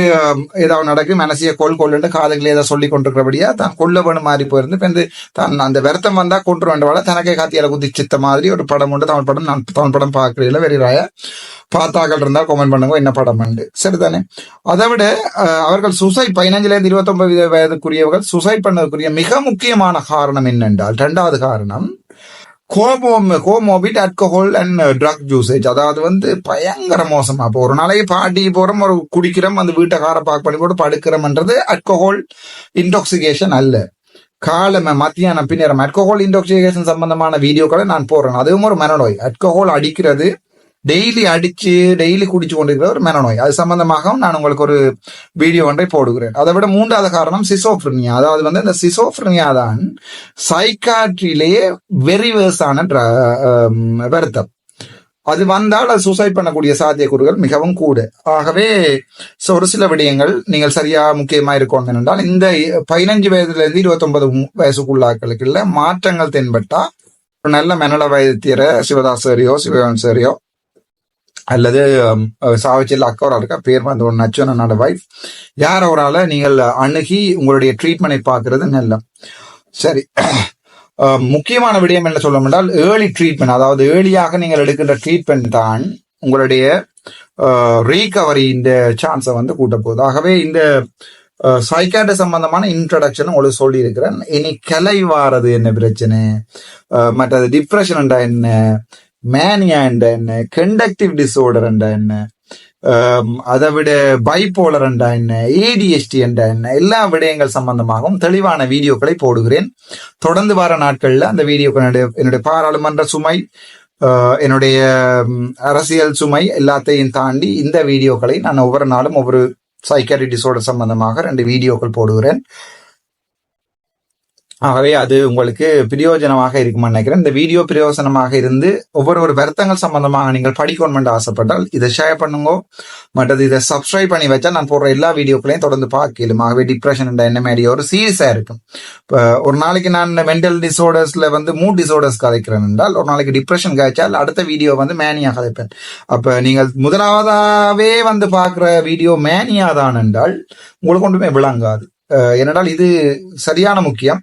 ஏதாவது நடக்கும் மனசிய கொள் கொள்ளுண்டு காதுகளை ஏதாவது சொல்லி கொண்டிருக்கிறபடியா தான் கொள்ளவனு மாறி போயிருந்து இப்போ தான் அந்த வருத்தம் வந்தால் கொண்டு வேண்டவால தனக்கே காத்தியால குத்தி சித்த மாதிரி ஒரு படம் உண்டு. தமிழ் படம் நான் தமிழ் படம் பார்க்கறதில்ல. வெறிராய பார்த்தாக்கள் இருந்தால் கமெண்ட் பண்ணுங்க. என்ன படம் உண்டு? சரிதானே? அதை விட அவர்கள் சுசைட் பதினஞ்சுலேருந்து இருந்து வயதுக்குரியவர்கள் சுசைட் பண்ணதுக்குரிய மிக முக்கியமான காரணம் என்னென்றால் ரெண்டாவது காரணம் கோமோம் comorbid alcohol and drug usage அதாவது வந்து பயங்கர மோசமா இப்போ ஒரு நாளைக்கு பாட்டி போறோம் ஒரு குடிக்கிறோம் அந்த வீட்டை காரை பார்க் பண்ணி போட்டு படுக்கிறோம்ன்றது அல்கோஹோல் இன்டாக்சிகேஷன் அல்ல. காலம மத்தியானம் பின்னரம் அட்கோஹோல் இன்டாக்சிகேஷன் சம்பந்தமான வீடியோக்களை நான் போடுறேன். அதுவும் ஒரு மனநோய். அல்கோஹோல் அடிக்கிறது டெய்லி அடிச்சு டெய்லி குடிச்சு கொண்டிருக்கிற ஒரு மனநோய். அது சம்பந்தமாகவும் நான் உங்களுக்கு ஒரு வீடியோ ஒன்றை போடுகிறேன். அதை விட மூன்றாவது காரணம் சிசோஃப்ரினியா அதாவது வந்து இந்த சிசோஃப்ரினியா தான் சைக்காட்ரியிலேயே வெரிவர்ஸான um, வருத்தம். அது வந்தால் அது சூசைட் பண்ணக்கூடிய சாத்தியக்கூறுகள் மிகவும் கூட. ஆகவே ஒரு சில விடயங்கள் நீங்கள் சரியா முக்கியமா இருக்கும் என்றால் இந்த பதினஞ்சு வயதுல இருந்து இருபத்தொன்பது ஒன்பது மாற்றங்கள் தென்பட்டா ஒரு நல்ல மனநல வைத்தியரை சிவதாஸ் சரியோ சிவகான் சரியோ அல்லது சாவச்சியில் அக்கவரா இருக்கா பேர் வந்து ஒரு நச்சனோட வைஃப் யார் அவரால் நீங்கள் அணுகி உங்களுடைய ட்ரீட்மெண்ட்டை பார்க்கறது நல்ல. சரி. முக்கியமான விடயம் என்ன சொல்ல என்றால் ஏர்லி ட்ரீட்மெண்ட் அதாவது ஏர்லியாக நீங்கள் எடுக்கின்ற ட்ரீட்மெண்ட் தான் உங்களுடைய ரீகவரி இந்த சான்ஸை வந்து கூட்ட போகுது. ஆகவே இந்த சைக்காட்ரி சம்பந்தமான இன்ட்ரடக்ஷன் உங்களுக்கு சொல்லியிருக்கிறேன். இனி கலை வாரது என்ன பிரச்சனை? மற்றது டிப்ரெஷன் என்ன? மேனியா என்ற என்ன கண்டக்டிவ் டிசோர்டர் என்ற என்ன அதை விட பைபோலர் என்றா என்ன ஏடிஎஸ்டி என்ற என்ன எல்லா விடயங்கள் சம்பந்தமாகவும் தெளிவான வீடியோக்களை போடுகிறேன். தொடர்ந்து வர நாட்களில் அந்த வீடியோக்கள் என்னுடைய பாராளுமன்ற சுமை uh, என்னுடைய um, அரசியல் சுமை எல்லாத்தையும் தாண்டி இந்த வீடியோக்களை நான் ஒவ்வொரு நாளும் ஒவ்வொரு சைக்காரி டிசோர்டர் சம்பந்தமாக ரெண்டு வீடியோக்கள் போடுகிறேன். ஆகவே அது உங்களுக்கு பிரயோஜனமாக இருக்குமா நினைக்கிறேன். இந்த வீடியோ பிரயோஜனமாக இருந்து ஒவ்வொரு ஒரு வருத்தங்கள் சம்பந்தமாக நீங்கள் படிக்கணும் ஆசைப்பட்டால் இதை ஷேர் பண்ணுங்க. மற்றது இதை சப்ஸ்கிரைப் பண்ணி வச்சா நான் போடுற எல்லா வீடியோக்களையும் தொடர்ந்து பார்க்கலும் ஆகவே டிப்ரெஷன் என்ன மாதிரி ஒரு சீரியஸாக இருக்கும். இப்போ ஒரு நாளைக்கு நான் மென்டல் டிசோர்டர்ஸ்ல வந்து மூட் டிசோர்டர்ஸ் கதைக்கிறேன் என்றால் ஒரு நாளைக்கு டிப்ரெஷன் காய்ச்சால் அடுத்த வீடியோ வந்து மேனியாக கதைப்பேன். அப்போ நீங்கள் முதலாவதாகவே வந்து பார்க்குற வீடியோ மேனியா தான் என்றால் உங்களுக்கு ஒன்றுமே விளங்காது. என்னடால் இது சரியான முக்கியம்.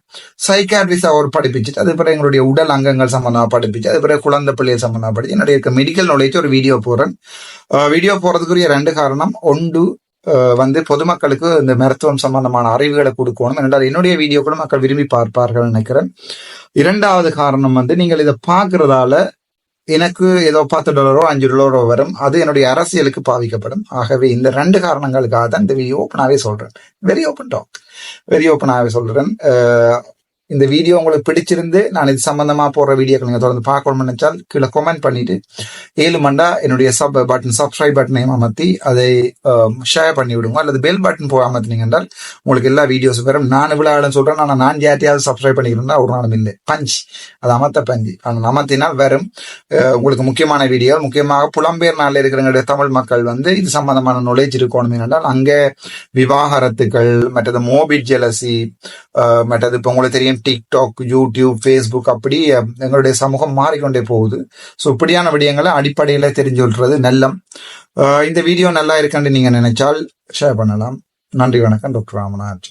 சைக்காட்ரிஸ்ட் அவர் படிப்பிச்சுட்டு அது பிறகு எங்களுடைய உடல் அங்கங்கள் சம்மந்தமாக படிப்பிச்சு அது பிறகு குழந்தை பிள்ளைகள் சம்பந்தமாக படிச்சு என்னுடைய மெடிக்கல் நாலேஜ் ஒரு வீடியோ போறேன் வீடியோ போறதுக்குரிய ரெண்டு காரணம் ஒன்று வந்து பொதுமக்களுக்கு இந்த மருத்துவம் சம்பந்தமான அறிவுகளை கொடுக்கணும். என்றால் என்னுடைய வீடியோக்களும் மக்கள் விரும்பி பார்ப்பார்கள் நினைக்கிறேன். இரண்டாவது காரணம் வந்து நீங்கள் இதை பார்க்கறதால எனக்கு ஏதோ பத்து டாலரோ அஞ்சு டாலரோ வரும். அது என்னுடைய அரசியலுக்கு பாதிக்கப்படும் ஆகவே இந்த ரெண்டு காரணங்களுக்காக தான் இந்த ஓப்பனாகவே சொல்றேன். வெரி ஓப்பன் டாக் வெரி ஓப்பனாகவே சொல்றேன். இந்த வீடியோ உங்களுக்கு பிடிச்சிருந்து நான் இது சம்பந்தமா போடுற வீடியோக்கள் நீங்கள் தொடர்ந்து பார்க்கணும்னு நினைச்சால் கீழே கமெண்ட் பண்ணிட்டு ஏழு மண்டா என்னுடைய சப் பட்டன் சப்ஸ்கிரைப் பட்டனையும் அமர்த்தி அதை um, ஷேர் பண்ணி விடுங்க. அல்லது பெல் பட்டன் போய் அமர்த்தினீங்க என்றால் உங்களுக்கு எல்லா வீடியோஸும் வரும். நான் இவ்வளோ ஆளும் சொல்றேன். ஆனால் நான் ஜாத்தியாவது சப்ஸ்கிரைப் பண்ணிக்கிறேன் ஒரு நாளும் இல்லை. பஞ்ச். அது அமர்த்த பஞ்சு. ஆனால் அமர்த்தினால் வரும். உங்களுக்கு முக்கியமான வீடியோ முக்கியமாக புலம்பெயர் நாளில் இருக்கிற தமிழ் மக்கள் வந்து இது சம்பந்தமான நாலேஜ் இருக்கணும் என்றால் அங்கே விவாகரத்துக்கள் மற்றது மோபிட் ஜெலசி மற்றது இப்போ உங்களுக்கு தெரியும் டிக்டாக் யூடியூப் ஃபேஸ்புக் அப்படி எங்களுடைய சமூகம் மாறிக்கொண்டே போகுது. ஸோ இப்படியான விடயங்களை அடிப்படையில் தெரிஞ்சு கொள்றது நல்லம் இந்த வீடியோ நல்லா இருக்குன்னு நீங்கள் நினைச்சால் ஷேர் பண்ணலாம். நன்றி வணக்கம் டாக்டர் ராமநாத்